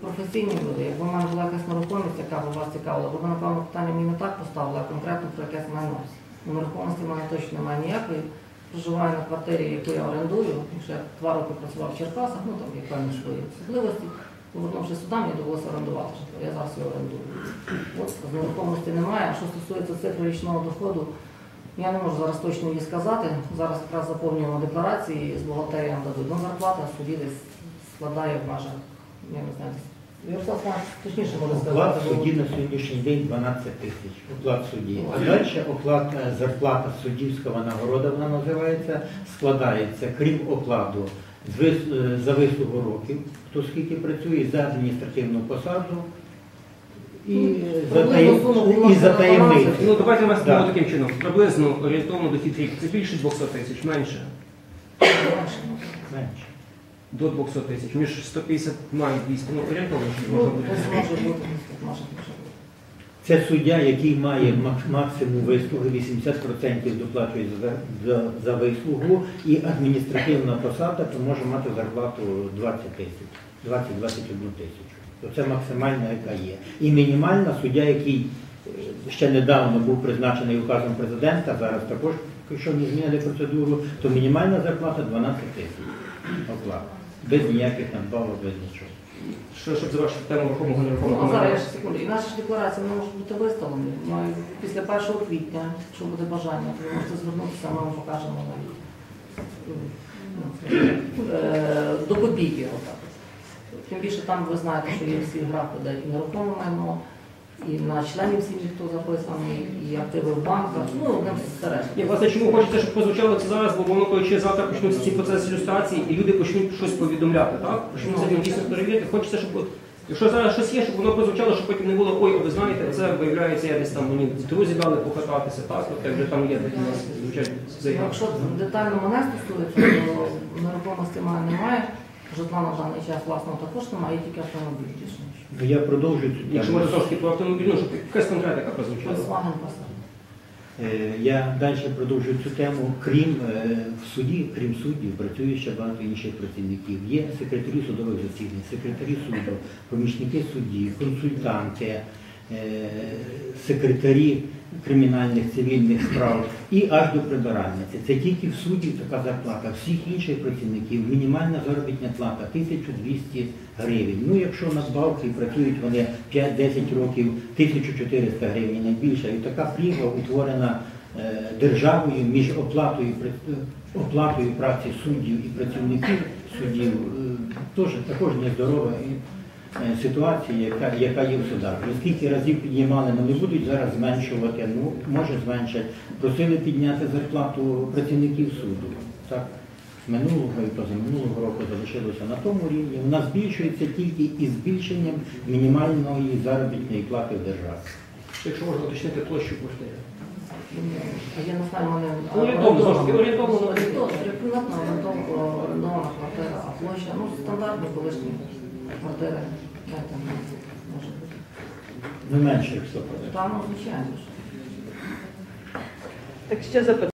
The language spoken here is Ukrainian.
Професійні люди, якби в мене була якась нерухомість, яка б вас цікавила, ви б, напевно, питання мені не так поставили, а конкретно про якесь майно. Нерухомості в мене точно немає ніякої. Проживаю на квартирі, яку я орендую, тому що я два роки працював в Черкасах, ну там є певні свої особливості. Повернувши сюди, мені довелося орендувати житло. Я зараз його орендую. От нерухомості немає. Що стосується цифри річного доходу, я не можу зараз точно її сказати. Зараз якраз заповнюємо декларації з бухгалтерії нам дадуть. Ну, зарплата в суді десь складає в межах, я не знаю, десь- Ярослав Іванович точніше може Оклад сказати. судді на сьогоднішній день 12 тисяч. Оклад судді. А Ну, далі оклад е, зарплата суддівського нагорода вона називається, складається, крім окладу, з вис- е, за вислугу років, хто скільки працює, за адміністративну посаду і Ну, за, приблизно суму і за на таємницю. Ну давайте у вас Да. таким чином. Приблизно орієнтовно дохід рік. Це більше 200 тисяч, менше. Менше, ну, Менше. До 200 тисяч. Між 150 і 200. Ну, орієнтовно, що можна буде. Це суддя, який має максимум вислуги, 80% доплачує за, за, за вислугу, і адміністративна посада то може мати зарплату 20 тисяч, 20-21 тисячу. То це максимальна, яка є. І мінімальна суддя, який е, ще недавно був призначений указом президента, зараз також, якщо не змінили процедуру, то мінімальна зарплата 12 тисяч оклад. Без ніяких там балів, без нічого. Що, щоб завершити тему рухомого Ну, нерухомого а зараз я ще секунду. І наші ж декларації вони можуть бути виставлені. Маю після 1 квітня, якщо буде бажання, то ви можете звернутися, ми вам покажемо навіть ну, е, до копійки. Отак. Тим більше там ви знаєте, що є всі графи, де і нерухоме майно, і на членів сім'ї, хто записаний, і активи в банках. Ну, одним решта. Ні, власне, чому хочеться, щоб прозвучало це зараз, бо воно коли завтра почнуться ці процеси ілюстрації, і люди почнуть щось повідомляти, так? Почнуть це дійсно перевіряти. Хочеться, щоб от, якщо зараз щось є, щоб воно прозвучало, щоб потім не було, ой, ви знаєте, це виявляється, я десь там мені друзі дали покататися, так? От як вже там є такі у нас звичайно. Якщо детально мене стосується, то нерухомості мене немає. Житла на даний час власного також немає, тільки автомобіль. більше. Ну, Я продовжую цю Якщо тему. може трошки про автомобіль, ну, щоб якась конкретика прозвучала. Volkswagen Passat. Е, Я далі продовжую цю тему. Крім е, в суді, крім суддів, працює ще багато інших працівників. Є секретарі судових засідань, секретарі суду, помічники судді, консультанти, секретарі кримінальних цивільних справ і аж до прибиральниці. Це тільки в суді така зарплата. Всіх інших працівників мінімальна заробітна плата 1200 гривень. Ну, якщо надбавки працюють вони 5-10 років, 1400 гривень найбільше. І така пліва утворена е, державою між оплатою, е, оплатою праці суддів і працівників суддів. е, Теж також нездорова е, ситуація, яка, яка є в судах. Скільки разів піднімали, ну не будуть зараз зменшувати, ну може зменшать. Просили підняти зарплату працівників суду. Так, з минулого і позаминулого року залишилося на тому рівні. Вона збільшується тільки із збільшенням мінімальної заробітної плати в державі. Якщо можна уточнити площу квартири. Я не знаю, Ну, орієнтовно, орієнтовно. Орієнтовно, орієнтовно квартира, а площа, ну, стандартні колишні квартири, Де там може бути. Не менше, як 100%. Там, ну, звичайно ж. Так ще запитання.